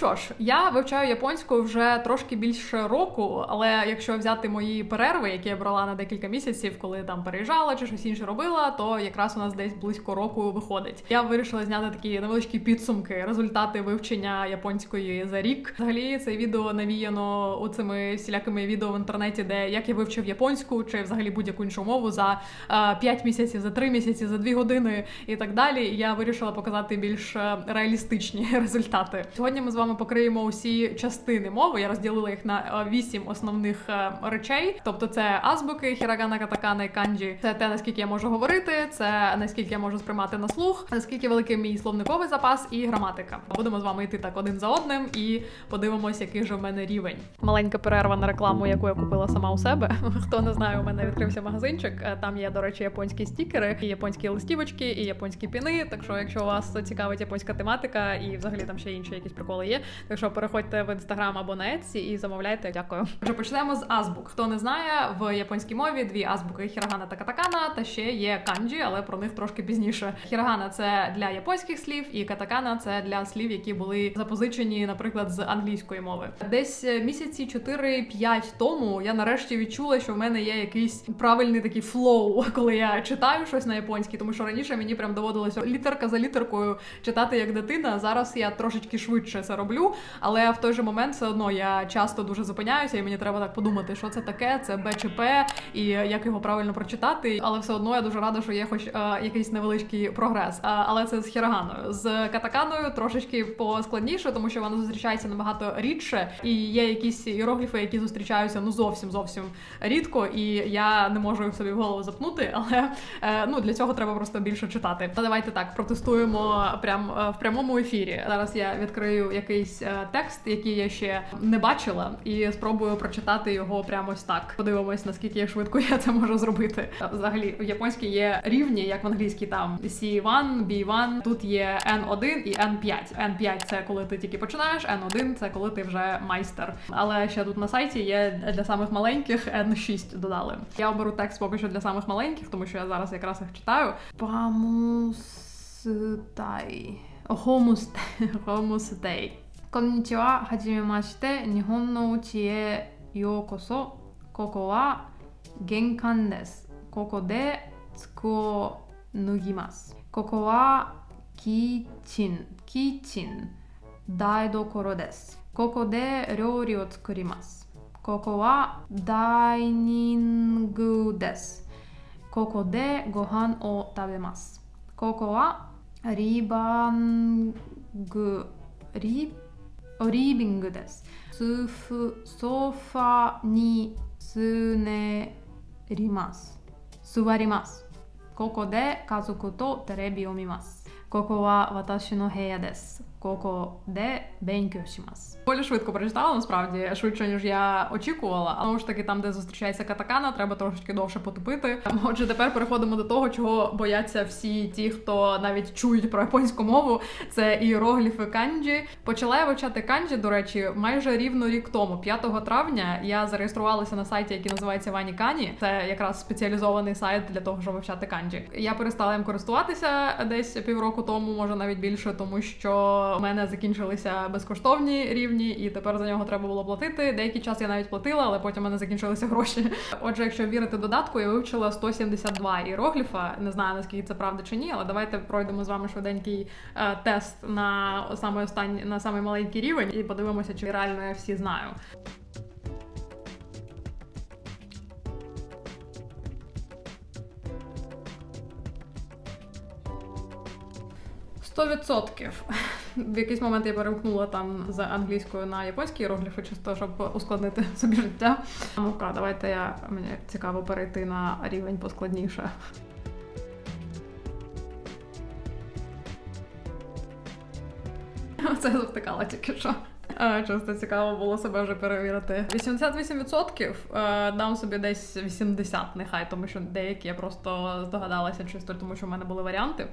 що ж, я вивчаю японську вже трошки більше року, але якщо взяти мої перерви, які я брала на декілька місяців, коли там переїжджала чи щось інше робила, то якраз у нас десь близько року виходить. Я вирішила зняти такі невеличкі підсумки, результати вивчення японської за рік. Взагалі, це відео навіяно оцими всілякими відео в інтернеті, де як я вивчив японську чи взагалі будь-яку іншу мову за е, 5 місяців, за 3 місяці, за 2 години і так далі. І Я вирішила показати більш е, реалістичні результати. Сьогодні ми з вами покриємо усі частини мови. Я розділила їх на е, вісім основних е, речей. Тобто, це азбуки, хірагана, катакана і канджі. Це те, наскільки я можу говорити, це наскільки я можу сприймати на слух, наскільки великий мій словниковий запас і граматика. Будемо з вами йти так один за одним і подивимось, який же в мене рівень. Маленька перерва на рекламу, яку я купила сама у себе. Хто не знає, у мене відкрився магазинчик. Е, Там є, до речі, японські стікери, і японські листівочки, і японські піни. Так що, якщо вас цікавить японська тематика, і взагалі там ще інші якісь приколи є. Так що переходьте в інстаграм або на Etsy і замовляйте. Дякую. Отже, почнемо з азбук. Хто не знає, в японській мові дві азбуки хірагана та катакана, та ще є канджі, але про них трошки пізніше. Хірагана це для японських слів, і катакана це для слів, які були запозичені, наприклад, з англійської мови. Десь е, місяці 4-5 тому я нарешті відчула, що в мене є якийсь правильний такий флоу, коли я читаю щось на японській, тому що раніше мені прям доводилося літерка за літеркою читати як дитина. Зараз я трошечки швидше це роблю, але в той же момент все одно я часто дуже зупиняюся, і мені треба так подумати, що це таке, це Б чи П, і як його правильно прочитати. Але все одно я дуже рада, що є хоч е, якийсь невеличкий прогрес. А, але це з хіраганою. З катаканою трошечки поскладніше, тому що вона зустрічається набагато рідше, і є якісь іерогліфи, які зустрічаються ну зовсім зовсім рідко, і я не можу їх собі в голову запнути. Але е, ну для цього треба просто більше читати. Та давайте так протестуємо прям е, в прямому ефірі. Зараз я відкрию якийсь е, текст, який я ще не бачила, і спробую прочитати його прямо ось так. Подивимось, наскільки швидко я це можу зробити. Взагалі, в японській є рівні, як в англійській там C1, B1, Тут є N1 і N5. N5 це коли ти тільки починаєш, N1 це коли ти вже майстер. Але ще тут на сайті є для самих маленьких N6 додали. Я оберу текст поки що для самих маленьких, тому що я зараз якраз їх читаю. Памустай. Хомустай. Хомустай. こんにちは。はじめまして。日本の家へようこそ。ここは玄関です。ここで服を脱ぎます。ここはキッチン、キッチン、台所です。ここで料理を作ります。ここはダイニングです。ここでご飯を食べます。ここはリバング、リリービングです。スフソファにすねります。座ります。ここで家族とテレビを見ます。ここは私の部屋です。Коко де Бенкіосімас. Полі швидко прочитала, насправді швидше ніж я очікувала. Але ж таки, там, де зустрічається катакана, треба трошечки довше потупити. Отже, тепер переходимо до того, чого бояться всі ті, хто навіть чують про японську мову. Це іерогліфи канджі. Почала я вивчати канджі, до речі, майже рівно рік тому, 5 травня, я зареєструвалася на сайті, який називається Вані Кані. Це якраз спеціалізований сайт для того, щоб вивчати канджі. Я перестала їм користуватися десь півроку тому, може навіть більше, тому що у мене закінчилися безкоштовні рівні, і тепер за нього треба було платити. Деякий час я навіть платила, але потім у мене закінчилися гроші. Отже, якщо вірити додатку, я вивчила 172 іерогліфа. Не знаю наскільки це правда чи ні, але давайте пройдемо з вами швиденький е, тест на саме останній на самий маленький рівень і подивимося, чи реально я всі знаю. Сто відсотків. В якийсь момент я перемкнула там з англійською на японські іерогліфи, чисто щоб ускладнити собі життя. Ну-ка, давайте я мені цікаво перейти на рівень поскладніше. Це завтикала тільки що. Чисто цікаво було себе вже перевірити. 88% е, дам собі десь 80, нехай, тому що деякі я просто здогадалася чисто, тому що в мене були варіанти.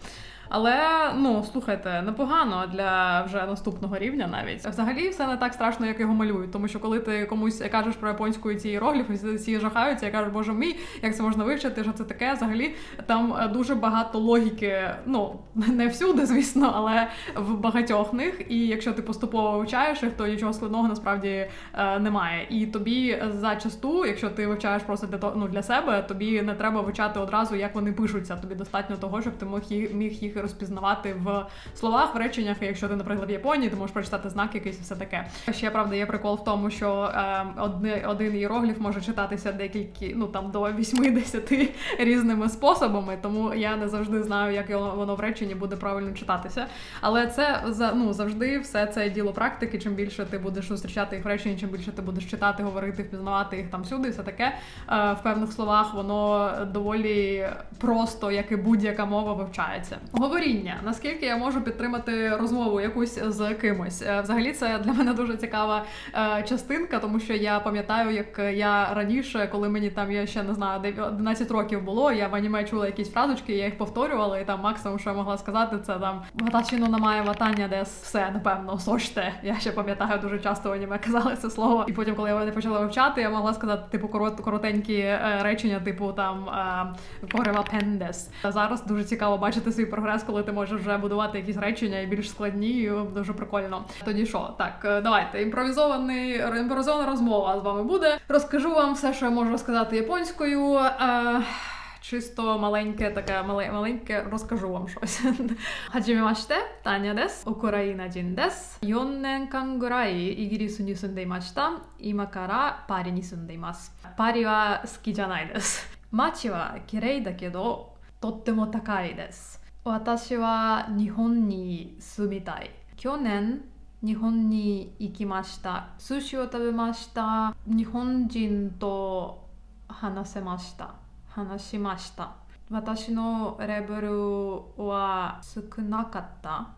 Але ну слухайте, непогано для вже наступного рівня навіть. Взагалі все не так страшно, як його малюють. Тому що коли ти комусь кажеш про японську ці іерогліфи, всі- жахаються і кажуть, боже мій, як це можна вивчити, що це таке? Взагалі там е, дуже багато логіки. Ну не всюди, звісно, але в багатьох них. І якщо ти поступово вивчаєш їх, то нічого складного насправді е, немає. І тобі зачасту, якщо ти вивчаєш просто для ну для себе, тобі не треба вивчати одразу, як вони пишуться. Тобі достатньо того, щоб ти міг їх розпізнавати в словах, в реченнях. І якщо ти, наприклад, в Японії, ти можеш прочитати знак якийсь все таке. Ще правда, є прикол в тому, що е, один іерогліф може читатися декілька, ну там до 80 різними способами, тому я не завжди знаю, як воно в реченні буде правильно читатися. Але це ну завжди все це діло практики. Чим більше ти будеш зустрічати їх в чим більше ти будеш читати, говорити, впізнавати їх там всюди, все таке е, в певних словах воно доволі просто, як і будь-яка мова вивчається. Говоріння. Наскільки я можу підтримати розмову якусь з кимось? Е, Взагалі, це для мене дуже цікава е, частинка, тому що я пам'ятаю, як я раніше, коли мені там я ще не знаю, дев- 11 років було, я в аніме чула якісь фразочки, я їх повторювала, і там максимум, що я могла сказати, це там ватачіно намає ватання, десь все, напевно, соште. Я ще пам'ятаю, дуже часто аніме казали це слово. І потім, коли я не почала вивчати, я могла сказати типу корот, коротенькі е, речення, типу там е, корева пендес. Зараз дуже цікаво бачити свій прогрес, коли ти можеш вже будувати якісь речення і більш складні, і дуже прикольно. Тоді що? Так, е, давайте імпровізований імпровізована розмова з вами буде. Розкажу вам все, що я можу розказати японською. Е, Чисто маленьке, таке мале- маленьке, розкажу вам щось. はじめまして、タニャです。ウクライナ人です。4年間ぐらいイギリスに住んでいました。今からパリに住んでいます。パリは好きじゃないです。街は綺麗だけど、とっても高いです。私は日本に住みたい。去年、日本に行きました。寿司を食べました。日本人と話せました。 話しました。私のレベルは少なかった。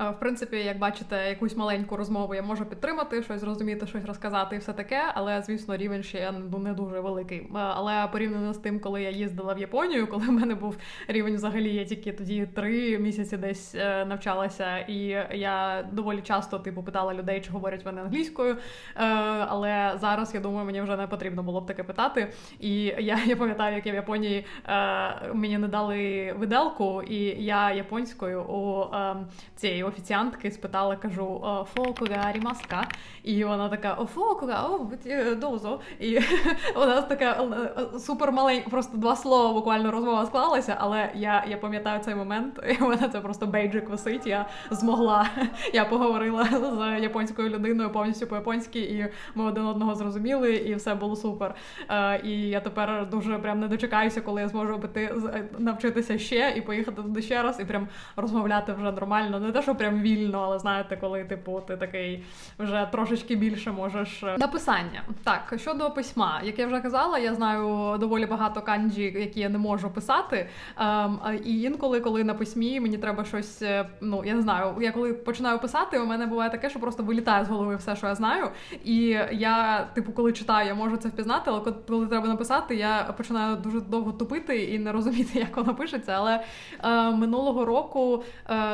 Е, В принципі, як бачите, якусь маленьку розмову я можу підтримати, щось зрозуміти, щось розказати і все таке, але звісно, рівень ще ну, не дуже великий. Е, Але порівняно з тим, коли я їздила в Японію, коли в мене був рівень взагалі, я тільки тоді три місяці десь е, навчалася, і я доволі часто типу питала людей, чи говорять вони англійською. Але зараз я думаю, мені вже не потрібно було б таке питати. І я, я пам'ятаю, як я в Японії мені не дали виделку, і я японською у цієї офіціантки спитала, кажу фоку га арімаска? І вона така о фоку га, о дозо. І вона така е, супер маленька, просто два слова буквально розмова склалася, але я, я пам'ятаю цей момент, і в мене це просто бейджик висить. Я змогла. Я поговорила з японською людиною повністю по-японськи, і ми один одного зрозуміли, і все було супер. Е, І я тепер дуже прям не дочекаюся, коли я зможу піти е, навчитися ще і поїхати туди ще раз, і прям розмовляти вже нормально. Не те, що прям вільно, але знаєте, коли типу ти такий вже трошечки більше можеш. е, Написання. Так, щодо письма, як я вже казала, я знаю доволі багато канджі, які я не можу писати. Ем, і інколи, коли на письмі мені треба щось, е, ну я не знаю, я коли починаю писати, у мене буває таке, що просто вилітає з голови все, що я знаю. І я, типу, коли читаю, я можу це впізнати, але коли- треба написати, я починаю дуже довго тупити і не розуміти, як воно пишеться. Але е, минулого року,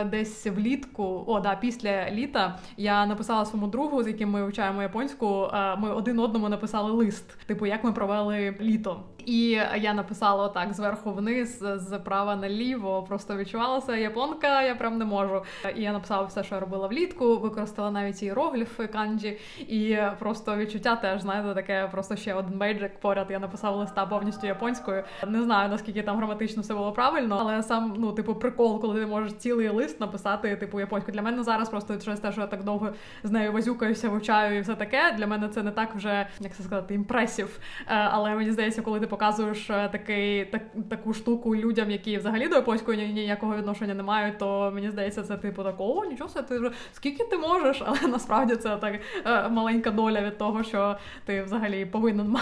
десь влітку, о, да, після літа, я написала своєму другу, з яким ми вивчаємо японську. е, ми один одному написали лист, типу, як ми провели літо. І я написала отак зверху вниз, з права наліво. Просто відчувалася японка, я прям не можу. І я написала все, що я робила влітку, використала навіть іерогліфи канджі, і просто відчуття теж знаєте, таке просто ще один бейджик поряд. Я написала листа повністю японською. Не знаю наскільки там граматично все було правильно, але сам ну, типу, прикол, коли ти можеш цілий лист написати, типу, японською. Для мене зараз просто через те, що я так довго з нею возюкаюся, вивчаю і все таке. Для мене це не так вже як це сказати, імпресів. Е, Але мені здається, коли ти показуєш е, такий так, таку штуку людям, які взагалі до японської ніякого відношення не мають, то мені здається, це типу такого, нічого собі, ти скільки ти можеш, але насправді це так е, маленька доля від того, що ти взагалі повинен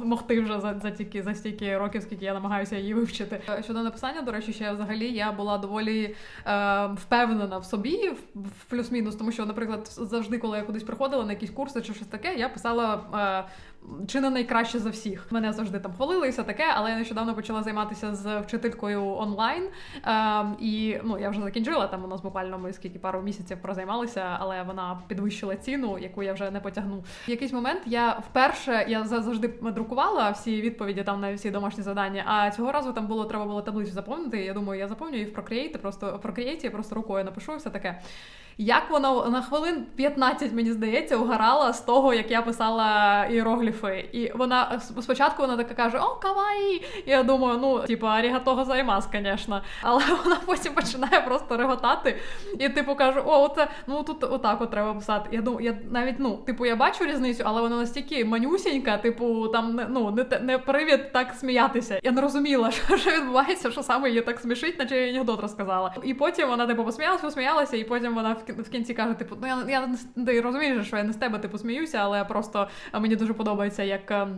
могти вже за, за тільки за стільки років, скільки я намагаюся її вивчити. Е, Щодо написання, до речі, ще взагалі я була доволі е, впевнена в собі, в плюс-мінус, тому що, наприклад, завжди, коли я кудись приходила на якісь курси чи щось таке, я писала. Е, чи не найкраще за всіх. Мене завжди там хвалили і все таке, але я нещодавно почала займатися з вчителькою онлайн. Е, і ну я вже закінчила там. У нас буквально ми скільки пару місяців прозаймалися, але вона підвищила ціну, яку я вже не потягну. В якийсь момент я вперше я за- завжди друкувала всі відповіді там на всі домашні завдання. А цього разу там було треба було таблицю заповнити. Я думаю, я заповню і в Procreate, просто в Procreate просто рукою напишу і все таке. Як вона на хвилин 15, мені здається, угорала з того, як я писала іерогліфи. І вона спочатку вона така каже: О, каваї! І я думаю, ну, типу, арігатого займас, звісно. Але вона потім починає просто реготати. І типу каже: О, оце ну тут отак от треба писати. Я думаю, я навіть ну, типу, я бачу різницю, але вона настільки манюсінька, типу, там не ну не, не привід так сміятися. Я не розуміла, що, що відбувається, що саме її так смішить, наче я анекдот розказала. І потім вона типу посміялася, посміялася, і потім вона в кін- кінці каже: типу, ну я я ти розумієш, що я не з тебе типу сміюся, але просто мені дуже подобається, як.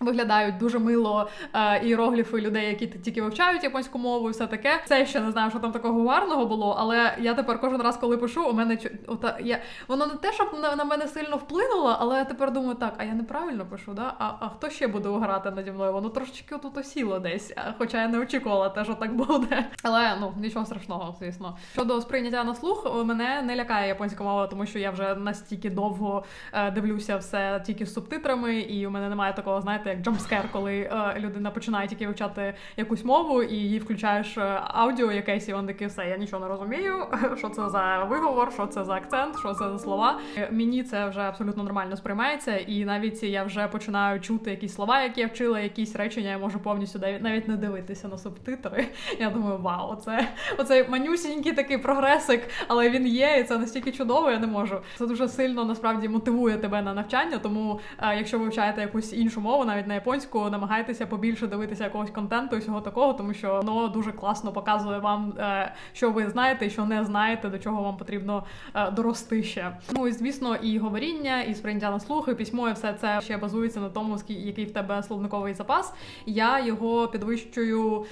Виглядають дуже мило е, іерогліфи людей, які тільки вивчають японську мову, і все таке. Це ще не знаю, що там такого гарного було, але я тепер кожен раз, коли пишу, у мене ота, я, воно не те, щоб на, на мене сильно вплинуло, але я тепер думаю, так, а я неправильно пишу, да? а, а хто ще буде грати наді мною? Воно трошечки тут осіло десь, хоча я не очікувала те, що так буде. Але ну нічого страшного, звісно. Щодо сприйняття на слух, мене не лякає японська мова, тому що я вже настільки довго е, дивлюся все тільки з субтитрами, і у мене немає такого, знаєте, як джампскер, коли е, людина починає тільки вивчати якусь мову, і їй включаєш е, аудіо якесь, і він такий, все, я нічого не розумію. Що це за виговор, що це за акцент, що це за слова. Е, Мені це вже абсолютно нормально сприймається, і навіть я вже починаю чути якісь слова, які я вчила, якісь речення я можу повністю навіть- не дивитися на субтитри. Я думаю, вау, оце оцей манюсінький такий прогресик, але він є, і це настільки чудово, я не можу. Це дуже сильно насправді мотивує тебе на навчання. Тому, якщо ви вивчаєте якусь іншу мову, навіть на японську, намагайтеся побільше дивитися якогось контенту і всього такого, тому що воно дуже класно показує вам, е, що ви знаєте що не знаєте, до чого вам потрібно е, дорости ще. Ну і звісно, і говоріння, і сприйняття на слух, і письмо, і все це ще базується на тому, який в тебе словниковий запас. Я його підвищую.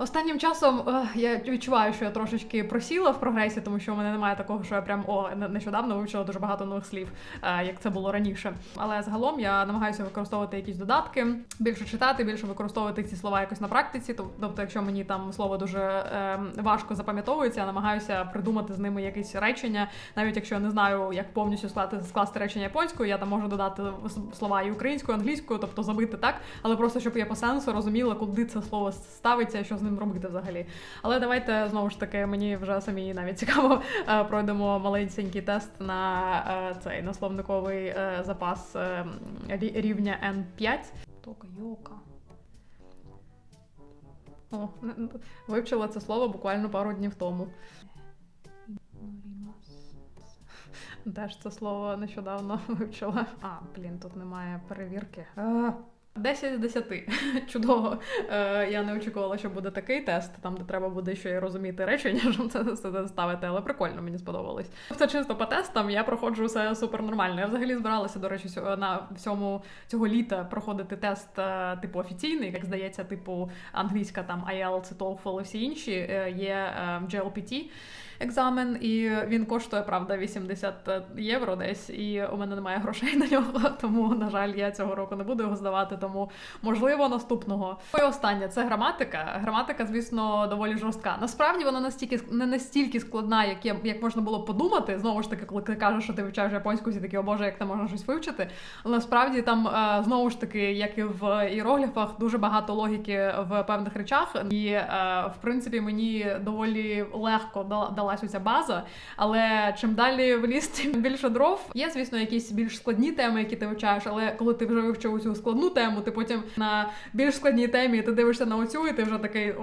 Останнім часом е, я відчуваю, що я трошечки просіла в прогресі, тому що у мене немає такого, що я прям о нещодавно вивчила дуже багато нових слів, е, як це було раніше. Але загалом я намагаюся використовувати якісь додатки, більше читати, більше використовувати ці слова якось на практиці. Тобто, якщо мені там слово дуже е, важко запам'ятовується, я намагаюся придумати з ними якісь речення, навіть якщо я не знаю, як повністю скласти, скласти речення японською, я там можу додати слова і українською, і англійською, тобто забити так, але просто щоб я по сенсу розуміла, куди це слово ставиться, що з ним робити взагалі. Але давайте знову ж таки, мені вже самі навіть цікаво, е, пройдемо маленький тест на е, цей на словниковий е, запас рівня N5. Тока йока. О, вивчила це слово буквально пару днів тому. Теж це слово нещодавно вивчила. А, блін, тут немає перевірки. А. 10 з 10. Чудово. Е, я не очікувала, що буде такий тест, там де треба буде ще й розуміти речення, щоб це все ставити, але прикольно, мені сподобалось. Це чисто по тестам, я проходжу все супер нормально. Я взагалі збиралася, до речі, на всьому цього літа проходити тест, е, типу офіційний, як здається, типу англійська там IELTS, TOEFL і всі інші. Е, Є е, GLPT екзамен, і він коштує, правда, 80 євро десь, і у мене немає грошей на нього, тому, на жаль, я цього року не буду його здавати, тому можливо наступного. І останнє це граматика. Граматика, звісно, доволі жорстка. Насправді вона настільки не настільки складна, як є, як можна було подумати. Знову ж таки, коли ти кажеш, що ти вивчаєш японську, всі такі, о боже, як не можна щось вивчити. Але насправді там е, знову ж таки, як і в іерогліфах, дуже багато логіки в певних речах, і е, в принципі мені доволі легко дала- далась ця база. Але чим далі в ліс, тим більше дров. Є, звісно, якісь більш складні теми, які ти вивчаєш, але коли ти вже вивчив цю складну тему, ти потім на більш складній темі ти дивишся на оцю, і ти вже такий.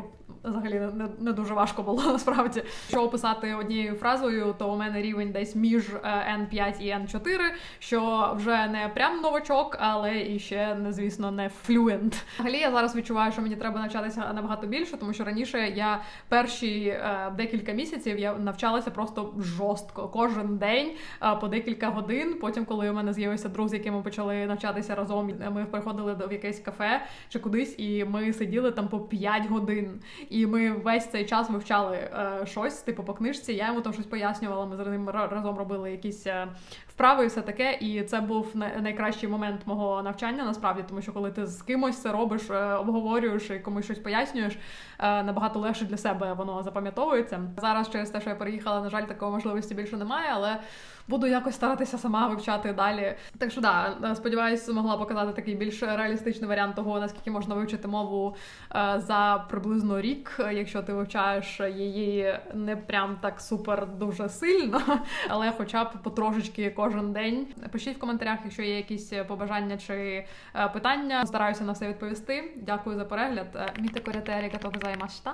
«О, взагалі не, не дуже важко було насправді. Що описати однією фразою, то у мене рівень десь між е, N5 і N4, що вже не прям новачок, але і ще не звісно не флюент. Взагалі я зараз відчуваю, що мені треба навчатися набагато більше, тому що раніше я перші е, декілька місяців я навчалася просто жорстко кожен день е, по декілька годин. Потім, коли у мене з'явився друг, з яким ми почали навчатися разом, ми приходили до якесь кафе чи кудись, і ми сиділи там по 5 годин. І ми весь цей час вивчали е, щось, типу по книжці. Я йому там щось пояснювала. Ми з ним разом робили якісь е, вправи і все таке. І це був найкращий момент мого навчання, насправді, тому що коли ти з кимось це робиш, е, обговорюєш і комусь щось пояснюєш, е, набагато легше для себе воно запам'ятовується. Зараз через те, що я переїхала, на жаль, такої можливості більше немає, але. Буду якось старатися сама вивчати далі. Так що да, е, сподіваюсь, змогла показати такий більш реалістичний варіант того, наскільки можна вивчити мову е, за приблизно рік, е, якщо ти вивчаєш її не прям так супер дуже сильно, але хоча б потрошечки кожен день. Пишіть в коментарях, якщо є якісь побажання чи е, питання. Стараюся на все відповісти. Дякую за перегляд. Міте коряте арігато гозаймашта.